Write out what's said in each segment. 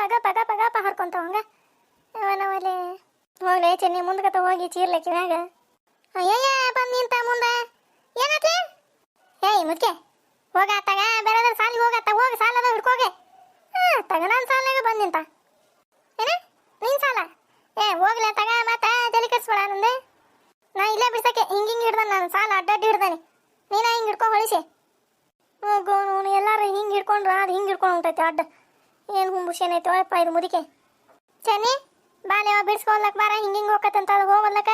ಹತ್ತಿನ ಪಗ ಪಗ ಪ ಗಪ ಹರ್ಕೊಂತಾವ ಹಂಗೆ ಅವನವಲ್ಲಿ ಹೋಗ್ಲಿ ಚೆನ್ನಿ, ಮುಂದ್ಕತ ಹೋಗಿ ಚೀರ್ಲಿಕ್ಕೆ ಮ್ಯಾಗ ಅಯ್ಯಯ್ಯ ಬಂದು ನಿಂತ ಮುಂದೆ. ಏನತ್ಲೆ ಏಯ್, ಮುದ್ಕೆ, ಹೋಗ ತಗ ಬೇರೆ ಸಾಲಿಗೆ ಹೋಗತ್ತ ಹೋಗಿ ಸಾಲದ ಹಿಡ್ಕೋಗೆ. ತಗ ನಾನು ಸಾಲಾಗ ಬಂದು ನಿಂತ. ಏನ? ನಿನ್ ಸಾಲ ಏ, ಹೋಗ್ಲ ತಗ ಮತ್ತ ತಲೆ ಕೆಡಿಸ್ಬೇಡ ನಂದೆ. ನಾ ಇಲ್ಲೇ ಬಿಡ್ಸಕ್ಕೆ. ಹಿಂಗ, ಹಿಂಗೆ ಹಿಡ್ದಾನ ನಾನು. ಸಾಲ ಅಡ್ಡಡ್ಡಿ ಹಿಡ್ದಾನೆ. ನೀನ ಹಿಂಗ್ ಹಿಡ್ಕೊ ಹೊಳಿಸಿ. ಹೋಗು ಎಲ್ಲಾರು ಹಿಂಗ್ ಹಿಡ್ಕೊಂಡ್ರ, ಅದು ಹಿಂಗ್ ಹಿಡ್ಕೊಂಡು ಹೊಂಟೈತೆ ಅಡ್ಡ. ಏನು ಹುಂಬುಷ್ ಏನೈತೆ ಒಳಪ್ಪ ಇದು ಮುದಿಕೆ? ಚನ್ನಿ ಬಾಲ್ಯವ ಬಿಡ್ಸ್ಕೊಲ್ಲಕ್ ಬಾರ, ಹಿಂಗ ಹಿಂಗ್ ಹೋಗತ್ತಂತ ಅದು ಹೋಗಲ್ಲಕ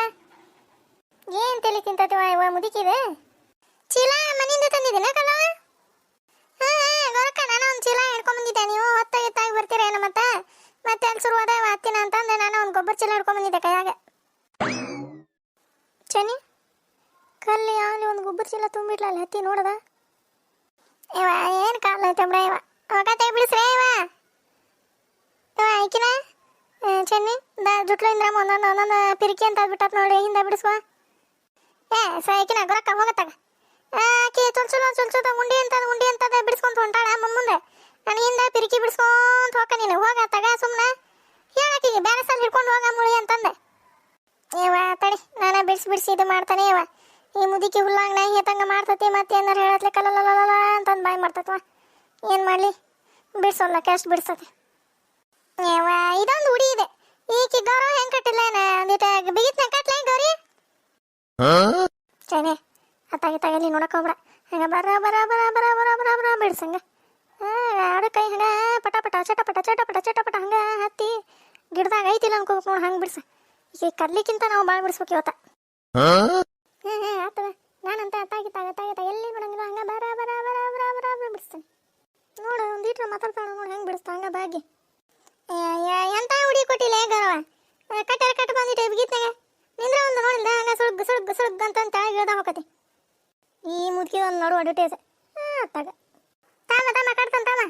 ಏನ್ ತಲೆ ತಿಂತತಿವ ಇವ ಮುದಿಕಿದೆ ಚೀಲ, ಮನೆಯಿಂದ ತಂದಿದ್ದೀನ ಕಲವ ಗೊರಕ್ಕ ನಾನು ಒಂದು ಚೀಲ ಹಿಡ್ಕೊಂಡ್ ಬಂದಿದ್ದೆ. ನೀವು ಹೊತ್ತಾಗಿ ತಾಗಿ ಬರ್ತೀರೇನು ಮತ್ತೆ? ಮತ್ತೆ ಅಲ್ಲಿ ಶುರುವಾದ ಹತ್ತಿನ ಅಂತಂದು ನಾನು ಒಂದು ಗೊಬ್ಬರ ಚೀಲ ಹಿಡ್ಕೊಂಡ್ ಬಂದಿದ್ದೆ ಕೈಯಾಗ. ಚನಿ ಕಲ್ಲಿ ಅಲ್ಲಿ ಒಂದು ಗೊಬ್ಬರ ಚೀಲ ತುಂಬಿಡ್ಲ ಅಲ್ಲಿ ಹತ್ತಿ ನೋಡದ? ಇವ, ಏನು ಕಾಲ ಐತೆ ಬಿಡ ಇವ? ಅವಾಗ ತೈ ಬಿಡಿಸ್ರೇ ಇವ ಇವ. ಆಯ್ಕಿನ ಚೆನ್ನಿ, ದ, ಜುಟ್ಲು ಇಂದ್ರ ಒಂದೊಂದು ಒಂದೊಂದು ಪಿರಿಕಿ ಅಂತ ಬಿಟ್ಟತ್ ನೋಡಿ ಹಿಂದೆ ಬಿಡಿಸುವ ಏ ಸಾಯ್ಕಿನ ಗೊರಕ್ಕ, ಹೋಗತ್ತಾಗ. ಆಕಿ ತುಳ್ಸುಲ ತುಳ್ಸುದ ಉಂಡಿ ಅಂತ ಉಂಡಿ ಅಂತ ಬಿಡಿಸ್ಕೊಂತ ಹೊಂಟಾಳ ಮುಂದೆ. ನಾನು ಹಿಂದೆ ಪಿರಿಕಿ ಬಿಡಿಸ್ಕೊಂತ ಹೋಗ ನೀನು, ಹೋಗ ತಗ ಸುಮ್ಮನೆ ಹೇಳಾಕಿಗೆ ಬೇರೆ ಸಲ ಹಿಡ್ಕೊಂಡು ಹೋಗ ಮುಳಿ ಅಂತಂದೆ. ಏವಾ ತಡಿ, ನಾನು ಬಿಡಿಸಿ ಬಿಡಿಸಿ ಇದು ಮಾಡ್ತಾನೆ ಇವ ಈ ಮುದುಕಿ ಹುಲ್ಲಾಗ ನಾ ಹೇತಂಗ ಮಾಡ್ತತಿ ಮತ್ತೆ ಏನಾರು ಹೇಳತ್ಲೆ ಕಲಲಲಲ ಅಂತಂದು ಬಾಯ್ ಮಾಡ್ತತ್ವ. ಏನು ಮಾಡಲಿ? ಬಿಡ್ಸೋಲ್ಲ ಕ್ಯಾಶ್ ಬಿಡ್ಸತಿ ಇದೊಂದು ಉಡಿ ಇದೆ ಈಕಿ ಗೌರವ ಹೆಂಗ್ ಕಟ್ಟಿಲ್ಲ ಒಂದಿಟ ಬಿಗಿತ್ನ ಕಟ್ಲ ಗೌರಿ ಚೈನೆ ಅತ್ತಾಗಿ ತಗಲಿ ನೋಡಕ್ ಹೋಗ್ಬೇಡ ಹಂಗ ಬರ ಬರ ಬರ ಬರ ಬರ ಬರ ಬರ ಬಿಡ್ಸಂಗ ಎರಡು ಕೈ ಹಂಗ ಪಟ ಪಟ ಚಟಪಟ ಚಟ ಪಟ ಹಂಗ ಹತ್ತಿ ಗಿಡದಾಗ ಐತಿಲ್ಲ ಅನ್ಕೋಬೇಕು ನೋಡಿ ಹಂಗೆ ಬಿಡ್ಸ ಈಗ ಕರ್ಲಿಕ್ಕಿಂತ ನಾವು ಭಾಳ ಬಿಡಿಸ್ಬೇಕು ಇವತ್ತ ಹ್ಮ್ ಹ್ಮ್ ಆತದ ನಾನಂತ ಅತ್ತಾಗಿ ತಾಗ ತಾಗ ತಾಗ ಎಲ್ಲಿ ಬಿಡಂಗಿಲ್ಲ ಹಂಗ ಬರ ಬರ ಬರ ಬರ ಬರ ಬರ ಬಿಡಿಸ್ತೇನೆ ನೋಡು ಒಂದೀಟ್ರ ಮಾತಾಡ್ತಾಳ ನೋಡಿ ಹೆಂಗ್ ಬಿಡಿಸ್ತಾ ಹಂಗ ಭಾಗ್ಯ ಎಂತ ಹುಡಿ ಕೊಟ್ಟಿಲ್ಲ ಗರವ ಕಟ್ಟರ ಕಟ್ ಬಂದಿಟ್ಟೆ ಬಿಗಿತ್ನಾಗ ನಿಂದ್ರ ಒಂದು ನೋಡಿಲ್ಲ ಹಂಗ ಸುಳ್ಗ್ ಸುಳ್ಗ್ ಸುಳ್ಗ್ ಅಂತ ಅಂತ ಇಳ್ದ ಹೋಗತಿ ಈ ಮುದುಕಿ ಒಂದು ನೋಡು, ಅಡ್ವರ್ಟೈಸ್ ತಗ ತಾಮ ತಾಮ ಕಟ್ತಾನ ತಾಮ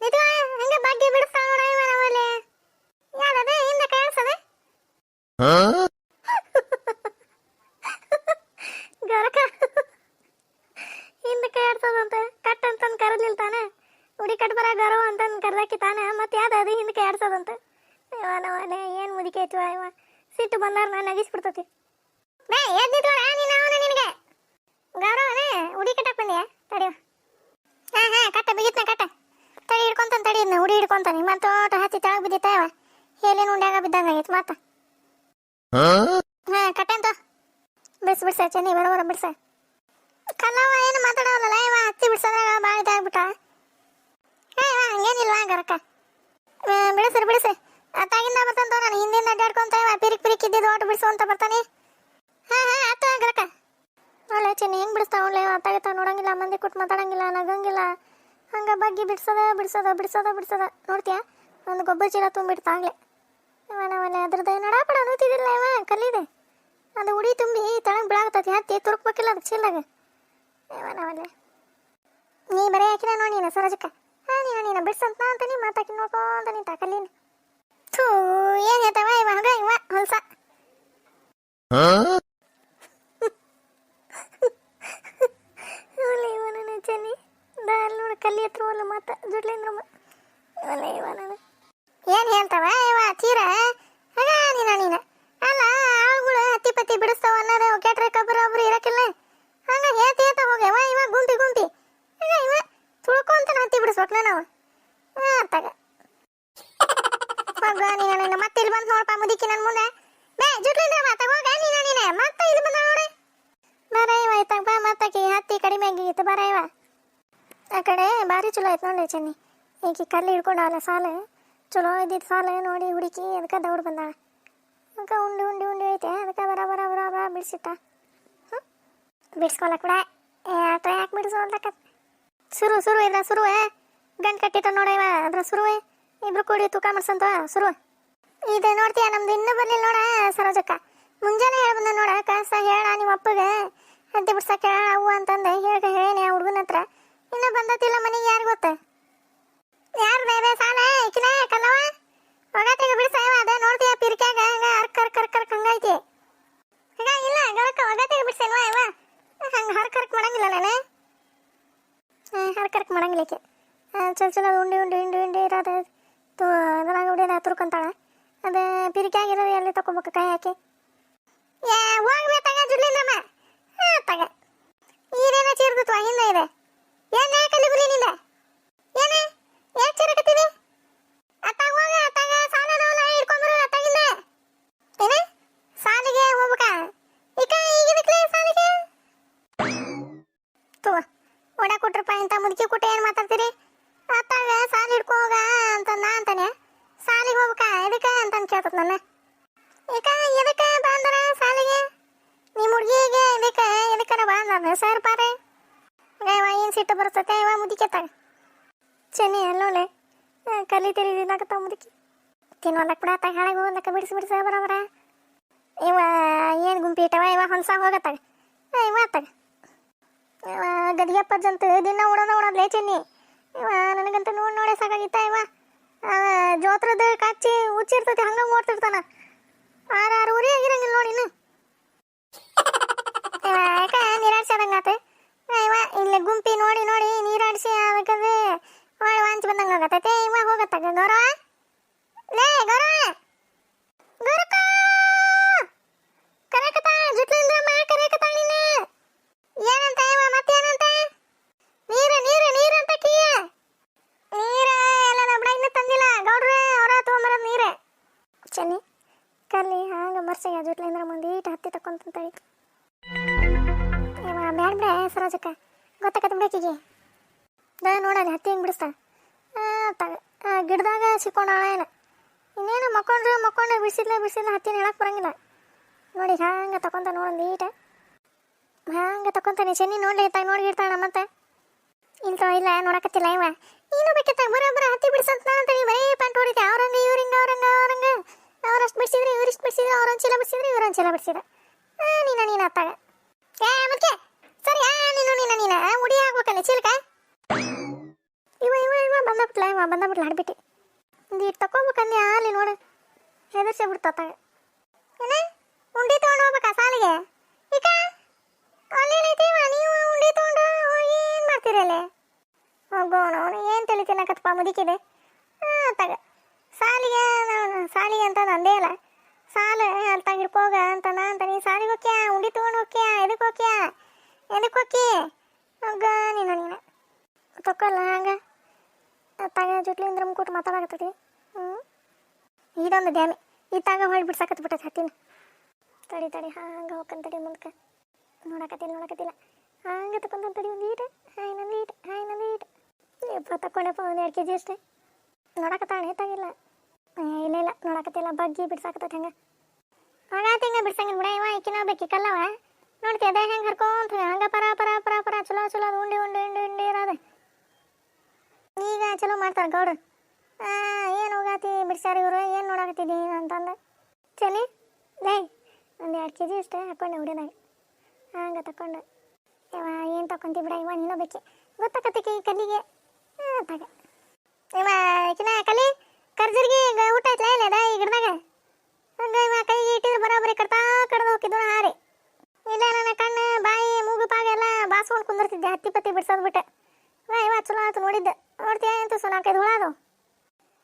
ನಿಜವ ಹಂಗೆ ಭಾಗ್ಯ ಬಿಡಿಸ್ತಾಳ ನೋಡ ಇವ ನಾವಲ್ಲಿ ಯಾರದೆ ಹಿಂದೆ ಕೈ ಆಡ್ಸದೆ ಗರಕ ಹಿಂದೆ ಕೈ ಆಡ್ಸೋದಂತ ಕಟ್ ಅಂತಂದು ಕರಲಿಲ್ಲ ತಾನೆ ಉಡಿ ಕಟ್ ಬರ ಅಂತಂದು ಕರ್ದಾಕಿ ತಾನೆ, ಮತ್ತೆ ಯಾವ್ದು ಅದು ಹಿಂದೆ ಕೈ ಆಡ್ಸೋದಂತ ಇವ ಏನು ಮುದಿಕೆ ಐತಿವ ಸಿಟ್ಟು ಬಂದಾರ ನಾನು ನಗಿಸ್ಬಿಡ್ತತಿ. ಬೇ ಎದ್ದಿತ್ತು ನೀನು ಅವನ ನಿನಗೆ. ಗೌರವನೇ, ಉಡಿ ಕಟ್ಟಕ್ಕೆ ಬಂದ್ಯಾ? ತಡಿಯೋ. ಹಾ ಹಾ, ಕಟ್ಟ, ಬಿಗಿತ್ನ ಕಟ್ಟ. ತಡಿ ಹಿಡ್ಕೊಂತಾನೆ, ತಡಿ ಉಡಿ ಹಿಡ್ಕೊಂತಾನೆ. ಮತ್ತೆ ತೋಟ ತೆಳಗ ಬಿದ್ದಿತ್ತ ಅವ ಹೇಲೇನು ಉಂಡ್ಯಾಗ ಬಿದ್ದಂಗ ಆಗೈತೆ ಮತ್ತ ಹಾ ಕಟ್ಟೆಂತ ಬಿಡ್ಸ ಬಿಡ್ಸ, ಚೆನ್ನಿ, ಬಡವರ ಬಿಡ್ಸ. ಕಲ್ಲವ ಏನು ಮಾತಾಡೋಲ್ಲ ಇವ ಹತ್ತಿ ಬಿಡ್ಸೋದ್ರಾಗ ಭಾಳ ಇದಾಗ್ಬಿಟ್ಟ ಹೇ ಇವ ಹಂಗೇನಿಲ್ವಾ ಗರಕ ಬಿಡಿಸ್ರಿ ಬಿಡಿಸಿ ಅತ್ತಾಗಿಂದ ಬರ್ತಂತ ನಾನು ಹಿಂದಿಂದ ಅಡ್ಡಾಡ್ಕೊಂತ ಪಿರಿಕ್ ಪಿರಿಕ್ ಇದ್ದಿದ್ದು ಓಟ್ ಬಿಡಿಸು ಅಂತ ಬರ್ತಾನೆ. ಹಾ ಹಾ ಆತ ಗರಕ ಒಳ್ಳೆ ಚೆನ್ನಿ ಹೆಂಗ್ ಬಿಡಿಸ್ತಾವ ಒಳ್ಳೆ ಅತ್ತಾಗತ್ತ ನೋಡಂಗಿಲ್ಲ, ಮಂದಿ ಕೊಟ್ಟು ಮಾತಾಡಂಗಿಲ್ಲ, ನಗಂಗಿಲ್ಲ. ಹಂಗ ಬಗ್ಗಿ ಬಿಡ್ಸದ ಬಿಡ್ಸದ ಬಿಡ್ಸದ ಬಿಡ್ಸದ. ನೋಡ್ತೀಯಾ? ಒಂದು ಗೊಬ್ಬರ ಚೀಲ ತುಂಬಿಡ್ತಾಗ್ಲೆ ಇವ ಅದ್ರದ ಅದ್ರದ್ದು ಪಡ ನೂತಿದಿಲ್ಲ ಇವ, ಕಲ್ಲಿದೆ. ಅದು ಉಡಿ ತುಂಬಿ ತಳಗ್ ಬಿಳಾಗತ್ತತಿ ಹತ್ತಿ ತುರುಕ್ಬೇಕಿಲ್ಲ ಅದು ಚೀಲಾಗ ಇವ ನಾವಲ್ಲಿ ನೀ ಬರೀ ಹಾಕಿನ ನೋಡಿ ನೀನು, ಸರೋಜಕ್ಕ. ನೀನು ನೀನು ಬಿಡ್ಸಂತ ಅಂತ ಅಂತಾನೆ ಮಾತಾಕಿ ನೋಡ್ಕೊಂತ ನಿಂತ ಕಲ್ಲಿನ ಥೂ, ಏನ್ ಹೇಳ್ತಾವ? ಇವ ಹಂಗ, ಇವ ಹೊಲ್ಸ. ಒಳ್ಳೆ ಇವ ನನ್ನ ಚೆನ್ನಿ ದಾಲ್ ನೋಡ ಕಲ್ಲಿ ಹತ್ರ ಮಾತ ಮತ್ತ ಜುಡ್ಲಿಂದ್ರ ಇವಲ್ಲ ಇವನ ಏನ್ ಹೇಳ್ತಾವ? ಇವ ತೀರ ಹಗ ನೀನ ನೀನ ಅಲ್ಲ ಆಳುಗಳು ಹತ್ತಿ ಪತ್ತಿ ಬಿಡಿಸ್ತಾವ ಅನ್ನೋದು ಕೆಟ್ರೆ ಕಬ್ಬರ ಒಬ್ರು ಇರಕ್ಕಿಲ್ಲ ಹಂಗ ಹೇಳ್ತಿ ಹೇಳ್ತಾ ಹೋಗ್ಯವ ಇವ ಗುಂಪಿ ಗುಂಪಿ ಹಂಗ ಇವ ಬಿಡಿಸ್ಬೇಕಲ್ಲ ನಾವು? ಹಾ ತಗ. ಹೋಗ ನೀನು ಮತ್ತೆ ಇಲ್ಲಿ ಬಂದು ನೋಡಪ್ಪ ಮುದಿಕಿ ನನ್ನ ಮುಂದೆ. ಬೇ ಜುಟ್ಲಿಂದ್ರ ಮಾತ ಹೋಗ ನೀನ, ನೀನೆ. ಮತ್ತೆ ಇಲ್ಲಿ ಬಂದ ನೋಡಿ. ಬರೈವ ಇವ ಇತ್ತಾಗ ಬಾ, ಮತ್ತಾಕಿ ಹತ್ತಿ ಕಡಿಮೆ ಆಗಿತ್ತು ಬರ ಇವ ಆ ಕಡೆ ಭಾರಿ ಚಲೋ ಆಯ್ತು ನೋಡಿ ಚೆನ್ನಿ. ಈಕಿ ಕಲ್ಲು ಹಿಡ್ಕೊಂಡವಲ್ಲ ಸಾಲು. ಚಲೋ ಇದ್ದಿದ್ದು ಸಾಲು, ನೋಡಿ ಹುಡುಕಿ ಅದಕ್ಕೆ ದೌಡ್ ಬಂದಾಳ. ಅದಕ್ಕೆ ಉಂಡಿ ಉಂಡಿ ಉಂಡಿ ಐತೆ. ಅದಕ್ಕೆ ಬರ ಬರ ಬರ ಬರ ಬಿಡಿಸಿಟ್ಟ. ಹ್ಞೂ ಬಿಡಿಸ್ಕೊಳಕ್ ಬಿಡ. ಯಾಕೆ ಯಾಕೆ ಅಂತ ಸುರು ಸುರು ಇದ್ರ ಸುರುವೆ ಗಂಟು ಕಟ್ಟಿತ ನೋಡವ ಅದ್ರ ಸುರುವೆ ಇಬ್ರು ಕೂಡಿ ತೂಕ ಮಾಡ್ಸಂತ ಸುರು. ಇದು ನೋಡ್ತೀಯ, ನಮ್ದು ಇನ್ನೂ ಬರ್ಲಿಲ್ಲ ನೋಡ ಸರೋಜಕ್ಕ. ಮುಂಜಾನೆ ಹೇಳಿ ಬಂದ ನೋಡ, ಕಸ ಹೇಳ, ನಿಮ್ಮ ಅಪ್ಪಗೆ ಹತ್ತಿ ಬಿಡ್ಸಕ್ಕೆ ಅವು ಅಂತಂದು ಹೇಳ ಹೇಳೇನಿ ಆ ಹುಡುಗನ ಹತ್ರ. ಇನ್ನೂ ಬಂದತಿಲ್ಲ ಮನೆಗೆ ಯಾರು ಗೊತ್ತ? ಯಾರು ಬೇರೆ ಸಾಲ? ಇಕ್ಕಿನ ಕಲ್ಲವ ಒಗತ್ತಿಗೆ ಬಿಡಿಸ ಅದ ನೋಡ್ತೀಯ ಪಿರಿಕ್ಯಾಗ, ಹಂಗ ಅರ್ಕ ಅರ್ಕ ಅರ್ಕ ಅರ್ಕ ಹಂಗೈತಿ. ಹಂಗ ಇಲ್ಲ ಗರಕ ಒಗತ್ತಿಗೆ ಬಿಡ್ಸೇನ್ವಾ ಇವ? ಹಂಗ ಹರ್ಕ ಹರ್ಕ ಮಾಡಂಗಿಲ್ಲ ನಾನು ಹರ್ಕ ಹರ್ಕ ಮಾಡಂಗಿಲ್ಲ ಈಕೆ. ಚಲ, ಚಲೋ ಉಂಡಿ ಉಂಡಿ ಉಂಡಿ ಉಂಡಿ, ಇರೋದು. ತು, ಅದ್ರಾಗ ಉಡಿಯೋದ ತುರ್ಕೊಂತಾಳ. ಅದು ಪಿರಿಕಾಗಿರೋದು ಎಲ್ಲಿ ತಗೊಬೇಕು ಕೈ ಹಾಕಿ. ಏ, ಹೋಗ್ಬೇ ತಗ ಜುಲಿ ಹಾ ತಗ. ಈರೇನ ಚೀರ್ದತ್ವ ಹಿಂದೆ ಇದೆ. ಏನೇ ಗುಲಿ ನಿಂದ? ಏನೇ? ಯಾಕೆ ಚೀರಕತ್ತೀನಿ ಅತ್ತಾಗ ಹೋಗ ಅತ್ತಾಗ ಸಾಲದವಲ್ಲ ಹಿಡ್ಕೊಂಬರು ಅತ್ತಾಗಿಂದ ಏನ? ಸಾಲಿಗೆ ಹೋಗ್ಬೇಕ? ಈಕ ಈಗಿದಕ್ಕೆ ಸಾಲಿಗೆ? ತೋ ಒಡ ಕೊಟ್ರಪ್ಪ, ಇಂಥ ಮುದುಕಿ ಕೊಟ್ಟ ಏನು ಮಾತಾಡ್ತೀರಿ? ಸರ್ ಪಾರೆ ಇವ ಏನು ಸಿಟ್ಟು ಬರ್ತತೆ ಇವ ಮುದಿಕೆತಾಗ ಚೆನ್ನಿ ಅಲ್ಲೋಲೆ ಕಲಿತೀರಿ ಇದಾಗತ್ತ ಮುದುಕಿ. ತಿನ್ನೋದಕ್ಕೆ ಬಿಡ ತಾಗ ಹಾಳಾಗಿ ಹೋಗ್ಲಕ್ಕ ಬಿಡಿಸಿ, ಬಿಡಿಸ ಬರೋಬರ ಇವ ಏನು ಗುಂಪಿ ಇಟ್ಟವ? ಇವ ಹೊನ್ಸ ಹೋಗತ್ತಾಗ ಇವ ಅತ್ತಾಗ ಇವ ಗದಿಯಪ್ಪಜ್ಜಂತ ದಿನ ಉಡೋದ ಉಡೋದ್ಲೇ ಚೆನ್ನಿ. ಇವ ನನಗಂತ ನೋಡಿ, ನೋಡೇ ಸಾಕಾಗಿತ್ತ? ಇವ ಜೋತ್ರದ ಕಚ್ಚಿ ಹುಚ್ಚಿರ್ತೈತಿ ಹಂಗ ಓಡ್ತಿರ್ತಾನ. ಆರು ಆರು ಊರಿ ಆಗಿರಂಗಿಲ್ಲ ನೋಡಿ ಇವ ಯಾಕ ನೀರಾಡ್ಸದಂಗಾತ ಇಲ್ಲಿ ಗುಂಪಿ ನೋಡಿ ನೋಡಿ ನೀರಾಡ್ಸಿ ಅದಕ್ಕದು ಹೊಳೆ ವಾಂಚಿ ಬಂದಂಗ ಆಗತೈತೆ ಇವ ಹೋಗತ್ತಾಗ ಗೌರವ ಲೇ ಗೌರವ ಗೌರಕ್ಕ ಕರೆಕತ ಜುಟ್ಲಿಂದ್ರಮ್ಮ ಕರೆಕತ ನೀನ ಏನಂತ ಇವ ಮತ್ತೇನಂತ ನೀರ ನೀರ ನೀರ ಅಂತ ಕೀಯ ನೀರ ಎಲ್ಲ ನಮ್ಮಡ ಇನ್ನೂ ತಂದಿಲ್ಲ ಗೌಡ್ರೆ ಅವರ ತೊಗೊಂಬರೋದು ನೀರೇ ಚೆನ್ನಿ ಕರ್ಲಿ ಹಾಂಗ ಮರ್ಸಿಗೆ ಜುಟ್ಲಿಂದ್ರ ಮುಂದೆ ಈಟ ಹತ್ತಿ ತಕೊಂತಂತೇಳಿ ಇವ ಬ್ಯಾಡ ಸರೋಜಕ್ಕ? ಗೊತ್ತಾಕತ್ತ ಬಿಡಕಿಗೆ ದ ನೋಡಲ್ಲಿ ಹತ್ತಿ ಹಿಂಗೆ ಬಿಡಿಸ್ತಾ ಗಿಡದಾಗ ಸಿಕ್ಕೊಂಡಾಳ ಏನ? ಇನ್ನೇನು ಮಕ್ಕೊಂಡ್ರೆ ಮಕ್ಕೊಂಡ್ರೆ ಬಿಡಿಸಿದ್ಲ ಬಿಡಿಸಿದ್ಲ ಹತ್ತಿನ ಹೇಳಕ್ಕೆ ಬರಂಗಿಲ್ಲ. ನೋಡಿ ಹಂಗೆ ತಕೊಂತ ನೋಡೊಂದು ಈಟ. ಹಂಗೆ ತಕೊಂತಾನೆ ಚೆನ್ನಿ ನೋಡ್ಲಿ ನೋಡಿ ಇರ್ತಾಳ ಮತ್ತೆ ಇಲ್ಲ ಇಲ್ಲ, ನೋಡಕತ್ತಿಲ್ಲ ಇವ. ನೀನು ಬೇಕಿತ್ತ ಬರೋಬ್ಬರ ಹತ್ತಿ ಬಿಡಿಸಂತ ಅಂತೇಳಿ ಬರೀ ಪಂಟ್ ಹೊಡಿತೆ. ಅವ್ರಂಗೆ, ಇವ್ರಿಂಗ, ಅವ್ರಂಗ ಅವ್ರಂಗ. ಅವ್ರಷ್ಟು ಬಿಡಿಸಿದ್ರೆ ಇವ್ರಿಷ್ಟು ಬಿಡಿಸಿದ್ರೆ ಅವ್ರೊಂದು ಚೀಲ ಬಿಡಿಸಿದ್ರೆ ಇವ್ರೊಂದು ಚೀಲ ಬಿಡಿಸಿದ್ರೆ ನೀನ, ನೀನು ಅತ್ತಾಗ. ಏ ಮತ್ತೆ ಸರಿ ಆ ನೀನು ನೀನ ನೀನ ಮುಡಿ ಹಾಕ್ಬೇಕಲ್ಲ ಚೀಲಕ ಇವ ಇವ ಇವ ಬಂದಬಿಟ್ಲ ಇವ ಬಂದಬಿಟ್ಲ ಹಡ್ಬಿಟ್ಟು ಒಂದು ಇಟ್ಟು ತಕೋಬೇಕಂದೆ ಅಲ್ಲಿ ನೋಡು ಹೆದರ್ಸೇ ಬಿಡ್ತಾಗ ಏನ ಉಂಡಿ ತೊಗೊಂಡು ಹೋಗ್ಬೇಕಾ ಸಾಲಿಗೆ ಈಗ ಅಲ್ಲೇನೈತಿವ ನೀವು ಉಂಡಿ ತೊಗೊಂಡು ಹೋಗಿ ಏನು ಮಾಡ್ತೀರಲ್ಲೇ ಹೋಗೋಣ ಅವನು ಏನು ತಿಳಿತೀನಕತ್ತಪ್ಪ ಮುದುಕಿದೆ ಹಾಂ ತಗ ಸಾಲಿಗೆ ನಾನು ಸಾಲಿಗೆ ಅಂತ ನಂದೇ ಅಲ್ಲ ಸಾಲ ಅಂತ ಹಿಡ್ಕೋಗ ಅಂತ ನಾ ಅಂತ ನೀ ಸಾಲಿಗೆ ಹೋಗ್ಯ ಉಂಡಿ ತೊಗೊಂಡು ಹೋಗ್ಯ ಎದಕ್ಕೆ ಹೋಗ್ಯ ಎದಕ್ಕೆ ಹೋಗಿ ಹೋಗ, ನೀನು ನೀನು. ತಕ್ಕಲ್ಲ, ಹಂಗೆ. ತಾಗ ತಗ ಜುಟ್ಲಿಂದ್ರ ಮುಕ್ಕೊಟ್ಟು ಮಾತಾಡಕತ್ತೈತಿ. ಹ್ಞೂ ಇದೊಂದು ಡ್ಯಾಮಿ. ತಾಗ ಹೊಳ್ ಬಿಡ್ಸಾಕತ್ ಬಿಟ್ಟೈತೆ, ಹತ್ತಿನ. ತಡಿ ತಡಿ ಹಂಗೆ ಹೋಗ್ಕಂತ ತಡಿ ಮುಂದಕ್ಕೆ ನೋಡಕತ್ತಿಲ್ಲ ನೋಡಕತ್ತಿಲ್ಲ. ಹಂಗೆ ತಕೊಂತ ತಡಿ ಒಂದು ಈಟ್ ಹಾಯ್ ನಂದು ಈಟ್ ಹಾಯ್ ನಂದು ಈಟ್ ಎಪ್ಪ ತಕೊಂಡಪ್ಪ ಒಂದು ಎರಡು ಕೆ ಜಿ ಅಷ್ಟೇ. ನೋಡಕತ್ತಾಳೆ, ತಾಗಿಲ್ಲ. ಇಲ್ಲ ಇಲ್ಲ. ನೋಡಕತ್ತಿಲ್ಲ. ಬಗ್ಗಿ ಬಿಡ್ಸಾಕತ್ತೈತೆ, ಹಂಗೆ. ಹಾಗಾತ ಹಿಂಗೆ ಬಿಡ್ಸಂಗಿಲ್ಲ ಬಿಡ. ಇವ, ಈಕಿನ ಬೇಕಿ ಕಲ್ಲವ. ನೋಡ್ತಿ, ಅದೇ ಹೆಂಗೆ ಹರ್ಕೊಂತ ಹಂಗ ಪರ ಪರ ಪರ ಪರ, ಚಲೋ ಚಲೋ ಉಂಡೆ ಉಂಡೆ ಉಂಡೆ, ಉಂಡಿ ಇರೋದು. ಈಗ ಚಲೋ ಮಾಡ್ತಾರೆ ಗೌಡ್ರು. ಏನು ಹೋಗಾತಿ ಬಿಡ್ಸ್ಯಾರ ಇವರು? ಏನು ನೋಡಕತ್ತಿದ್ದಿ ಅಂತಂದು. ಚಲಿ, ಲೈ, ಒಂದು ಎರಡು ಕೆ ಜಿ ಅಷ್ಟೇ ಹಾಕೊಂಡೆ ಹುಡಿದಾಗ ಹಂಗೆ ತಕೊಂಡು. ಇವ ಏನು ತಕೊಂತಿ ಬಿಡ ಇವ ಬೇಕೆ. ಬೇಕಿ ಈ ಕಲ್ಲಿಗೆ? ತಗ. ಇವ ಕಿನ ಕಲಿ ಕರ್ಜರ್ಗಿ ಊಟ ಆಯ್ತಲ್ಲ ಇಲ್ಲ ಈ ಗಿಡದಾಗ? ಹಂಗೆ ಇವ ಕೈಗೆ ಇಟ್ಟಿದ್ರೆ ಬರೋಬ್ಬರಿ ಕಡ್ತಾ ಕಡ್ದು ಹೋಗಿದ್ದು ಹಾರಿ. ಇಲ್ಲ ನನ್ನ ಕಣ್ಣು ಬಾಯಿ ಮೂಗು ಪಾಗ ಎಲ್ಲ ಬಾಸ್ಕೊಂಡು ಕುಂದಿರ್ತಿದ್ದೆ. ಹತ್ತಿ ಪತ್ತಿ ಬಿಡ್ಸೋದು ಬಿಟ್ಟೆ. ವಾ ಇವ ಚಲೋ ಆಯ್ತು ನೋಡಿದ್ದೆ. ನೋಡ್ತೀಯ ಅಂತ ಸೊ ನಾಲ್ಕೈದು ಹುಳ ಅದು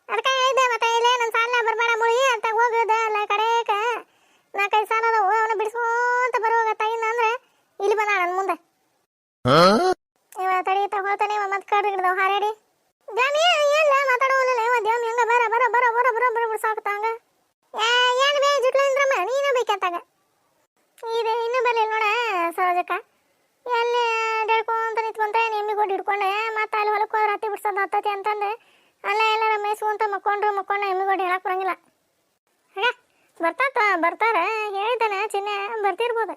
ಅದಕ್ಕೆ ಹೇಳಿದ್ದೆ ಮತ್ತೆ ಇಲ್ಲೇ ನನ್ನ ಸಾಲ ಬರಬೇಡ ಮುಳಿ ಅಂತ ಹೋಗದ ಅಲ್ಲ ಕಡೆಕ. ನಾಲ್ಕೈದು ಸಾಲ ಅದಾವು ಅವನ್ನ ಬಿಡಿಸ್ಕೊಂತ ಬರುವಾಗ ತಾಯಿನ ಅಂದ್ರೆ ಇಲ್ಲಿ ಬಂದ ನನ್ನ ಮುಂದೆ. ಇವ ತಡೀತ ಹೋಗ್ತಾನೆ ಇವ ಮತ್ತೆ ಕಡ್ದು ಹಿಡ್ದವ ಹಾರಾಡಿ ದ್ಯಾಮಿ ಎಲ್ಲ ಮಾತಾಡೋಲ್ಲ ಇವ ದ್ಯಾಮಿ ಹಂಗ ಬರ ಬರ ಬರ ಬರ ಬರ ಬರ ಬಿಡ್ಸಾಕತ್ತ ಹಂಗ. ಏನು ಬೇ ಜುಟ್ಲೇಂದ್ರಮ್ಮ ನೀನ ಹತ್ತತಿ ಅಂತಂದು. ಅಲ್ಲೇ ಎಲ್ಲಾರ ಮೇಯಿಸ್ಕೊಂತ ಮಕ್ಕೊಂಡ್ರು ಮಕ್ಕೊಂಡ ಎಮ್ಮಿಗೋಡಿ ಹೇಳಕ್ ಬರಂಗಿಲ್ಲ. ಹಾಗ ಬರ್ತಾತ ಬರ್ತಾರ ಹೇಳಿದ್ದಾನೆ ಚಿನ್ನೆ ಬರ್ತಿರ್ಬೋದು.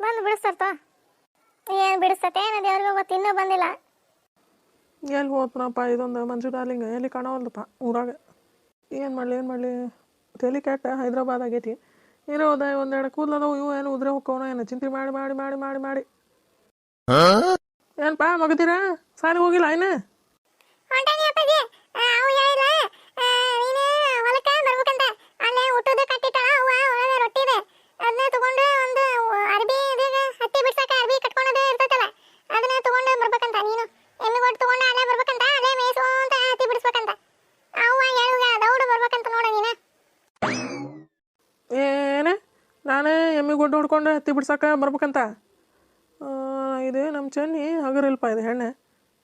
ಬಂದು ಬಿಡಿಸ್ತಾರ್ತ ಏನು ಬಿಡಿಸ್ತತೆ ಏನದ ಯಾರಿಗೂ ಗೊತ್ತು ಇನ್ನೂ ಬಂದಿಲ್ಲ. ಎಲ್ಲಿ ಹೋದ್ನಪ್ಪ ಇದೊಂದು ಮಂಜು ಡಾರ್ಲಿಂಗ್ ಎಲ್ಲಿ ಕಾಣವಲ್ದಪ್ಪ ಊರಾಗ? ಏನು ಮಾಡಲಿ ಏನು ಮಾಡಲಿ? ತಲೆ ಕೆಟ್ಟ ಹೈದ್ರಾಬಾದ್ ಆಗೈತಿ. ಇರೋದ ಒಂದೆರಡು ಕೂದಲದವು ಇವು ಏನು ಉದ್ರೆ ಹೋಗ್ಕೋನೋ ಏನು ಚಿಂತೆ ಮಾಡಿ ಮಾಡಿ ಮಾಡಿ ಮಾಡಿ ಮಾಡಿ. ಏನಪ್ಪ ಮಗದಿರಾ ಸಾಲಿಗೆ ಹೋಗಿಲ್ಲ ಏನು ಹೊಂಟಾನಿ ಅಪ್ಪಾಜಿ ಆ, ಅವು ಹೇಳಿಲ್ಲ ಆ, ನೀನು ಹೊಲಕ್ಕೆ ಬರ್ಬೇಕಂತ ಅಲ್ಲೇ ಊಟದ ಕಟ್ಟಿಟ್ಟಾಳ ಅವ್ವ ಒಳಗೆ ರೊಟ್ಟಿ ಇದೆ ಅದನ್ನ ತಗೊಂಡು ಒಂದು ಅರ್ಬಿ ಇದಾಗ ಹತ್ತಿ ಬಿಡ್ಸಕ್ಕೆ ಅರ್ಬಿ ಕಟ್ಕೊಳೋದು ಇರ್ತೈತಲ್ಲ ಅದನ್ನ ತಗೊಂಡು ಬರ್ಬೇಕಂತ ನೀನು ಎಮ್ಮೆ ಕೊಟ್ಟು ತಗೊಂಡು ಅಲ್ಲೇ ಬರ್ಬೇಕಂತ ಅಲ್ಲೇ ಮೇಯ್ಸ್ಕೊಂತ ಹತ್ತಿ ಬಿಡಿಸ್ಬೇಕಂತ ಅವ್ವ ಹೇಳುಗ ದೌಡು ಬರ್ಬೇಕಂತ ನೋಡ ನೀನು ಏನೇ ನಾನೇ ಎಮ್ಮೆ ಹತ್ತಿ ಬಿಡ್ಸಕ್ಕೆ ಬರ್ಬೇಕಂತ? ಇದು ನಮ್ಮ ಚೆನ್ನಿ ಹಗರಿಲ್ಪ ಇದು ಹೆಣ್ಣೆ.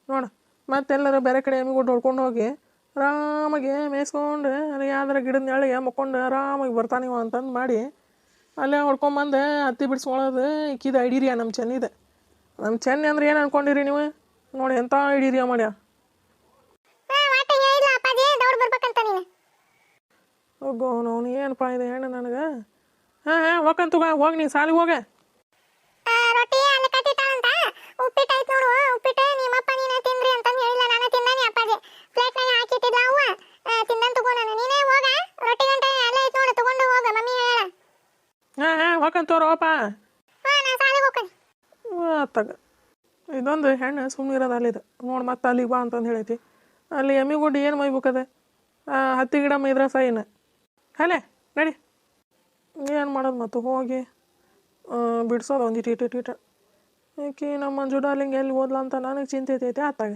ನೋಡು ಮತ್ತೆಲ್ಲರ ಬೇರೆ ಕಡೆ ಎಮ್ಮಿಗೆ ಗುಡ್ಡು ಹೊಡ್ಕೊಂಡು ಹೋಗಿ ಆರಾಮಾಗಿ ಮೇಯಿಸ್ಕೊಂಡು ಅಲ್ಲಿ ಯಾವ್ದಾರ ಗಿಡದ ನೆಳಿಗೆ ಮಕ್ಕೊಂಡು ಆರಾಮಾಗಿ ಬರ್ತಾನಿವ ಅಂತಂದು ಮಾಡಿ ಅಲ್ಲೇ ಹೊಡ್ಕೊಂಬಂದು ಹತ್ತಿ ಬಿಡ್ಸ್ಕೊಳ್ಳೋದು ಇಕ್ಕಿದ ಐಡಿರಿಯ ನಮ್ಮ ಚೆನ್ನಿದೆ. ನಮ್ಮ ಚೆನ್ನಿ ಅಂದ್ರೆ ಏನು ಅನ್ಕೊಂಡಿರಿ ನೀವು? ನೋಡಿ ಎಂಥ ಐಡಿರಿಯ ಮಾಡ್ಯ? ಹೋಗೋ ಅವನು ಏನಪ್ಪ ಇದೆ ಹೆಣ್ಣು ನನಗೆ? ಹಾಂ ಹಾಂ ಹೋಗಂತುಗ ಹೋಗಿ ನೀ ಸಾಲಿಗೆ ಹೋಗ. ರೊಟ್ಟಿ ಅಲ್ಲಿ ಕಟ್ಟಿಟ್ಟಾಳಂತ ಉಪ್ಪಿಟ್ಟು ಆಯ್ತು ನೋಡು ಉಪ್ಪಿಟ್ಟು ನಿಮ್ಮಪ್ಪ ನೀನ ತಿನ್ರಿ ಅಂತಂದು ಹೇಳಿಲ್ಲ ನಾನು ತಿಂದಾನೆ ಅಪ್ಪಾಜಿ. ಪ್ಲೇಟ್ನಾಗ ಹಾಕಿಟ್ಟಿದ್ಲ ಅವ್ವ. ತಿಂದಂತ ತಗೋ ನಾನು. ನೀನೇ ಹೋಗ. ರೊಟ್ಟಿ ಗಂಟೆ ಅಲ್ಲೇ ಐತ್ ನೋಡು ತಗೊಂಡು ಹೋಗ ಮಮ್ಮಿ ಹೇಳ. ಹಾಂ ಹಾಂ ಹೋಗಂತೋರಪ್ಪ ಹಾ ನಾನು ಸಾಲಿಗೆ ಹೋಗ್ತೀನಿ. ತಗ. ಇದೊಂದು ಹೆಣ್ಣು ಸುಮ್ಮನೆ ಇರೋದು ಅಲ್ಲಿದೆ ನೋಡಿ ಮತ್ತೆ ಅಲ್ಲಿಗೆ ಬಾ ಅಂತಂದು ಹೇಳೈತಿ. ಅಲ್ಲಿ ಎಮ್ಮಿ ಗುಡ್ಡಿ ಏನು ಮೈಬೇಕದೆ ಹತ್ತಿ ಗಿಡ ಮೈದ್ರ ಸೈನ ಅಲ್ಲೇ ನಡಿ. ಏನು ಮಾಡೋದು ಮತ್ತು? ಹೋಗಿ ಬಿಡ್ಸೋದು ಒಂದು ಇಟ್ಟು ಇಟ್ಟು ಏಕೆ ನಮ್ಮ ಮಂಜು ಡಾರ್ಲಿಂಗ್ ಎಲ್ಲಿ ಓದ್ಲಾ ಅಂತ ನನಗೆ ಚಿಂತೆ ಐತೈತೆ ಆತಾಗ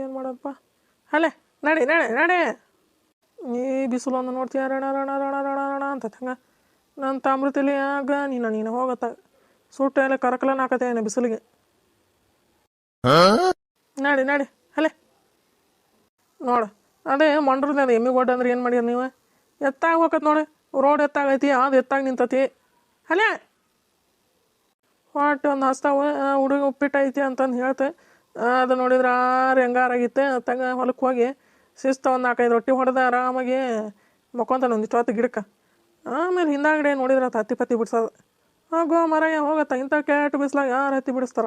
ಏನು ಮಾಡೋದಪ್ಪ? ಅಲ್ಲೇ, ನಡಿ ನಡಿ ನಡಿ. ಈ ಬಿಸಿಲು ಒಂದು ನೋಡ್ತೀಯ, ರಣ ರಣ ರಣ ರಣ ರಣ ಅಂತ ಹಂಗೆ. ನನ್ನ ತಾಮ್ರತಲಿ ಆಗ ನೀನು ನೀನು ಹೋಗತ್ತ. ಸುಟ್ಟ ಎಲ್ಲ ಕರಕಲನ ಹಾಕತ್ತೇನೆ ಬಿಸಿಲಿಗೆ. ನಡಿ ನಡಿ, ಅಲ್ಲೇ. ನೋಡು, ಅದೇ ಮಂಡ್ರದ ಅದು ಎಮ್ಮಿ ಗೊಡ್ಡ ಅಂದ್ರೆ ಏನು ಮಾಡ್ಯಾರ ನೀವು? ಎತ್ತಾಗ ಹೋಗತ್ ನೋಡಿ. ರೋಡ್ ಎತ್ತಾಗೈತಿ ಅದು ಎತ್ತಾಗ ನಿಂತತಿ. ಅಲ್ಲೇ. ಒಟ್ಟು ಒಂದು ಹಸ್ತಾವ ಹುಡುಗ ಉಪ್ಪಿಟ್ಟು ಐತಿ ಅಂತಂದು ಹೇಳ್ತೆ. ಅದು ನೋಡಿದ್ರೆ ಆರು ಹೆಂಗಾರಾಗಿತ್ತೆ ತಂಗ ಹೊಲಕ್ಕೆ ಹೋಗಿ ಶಿಸ್ತ ಒಂದು ನಾಲ್ಕೈದು ರೊಟ್ಟಿ ಹೊಡೆದ ಆರಾಮಾಗಿ ಮಕ್ಕೊಂತಾನೆ ಒಂದಿಷ್ಟು ಹೊತ್ತು ಗಿಡಕ್ಕೆ. ಆಮೇಲೆ ಹಿಂದಾಗಡೆ ನೋಡಿದ್ರೆ ಅದು ಹತ್ತಿ ಪತ್ತಿ ಬಿಡ್ಸೋದು. ಹೋಗೋ ಮರ ಹೋಗತ್ತ. ಇಂಥ ಕೆಟ್ಟ ಬಿಸ್ಲಾಗ ಯಾರು ಹತ್ತಿ ಬಿಡಿಸ್ತಾರ?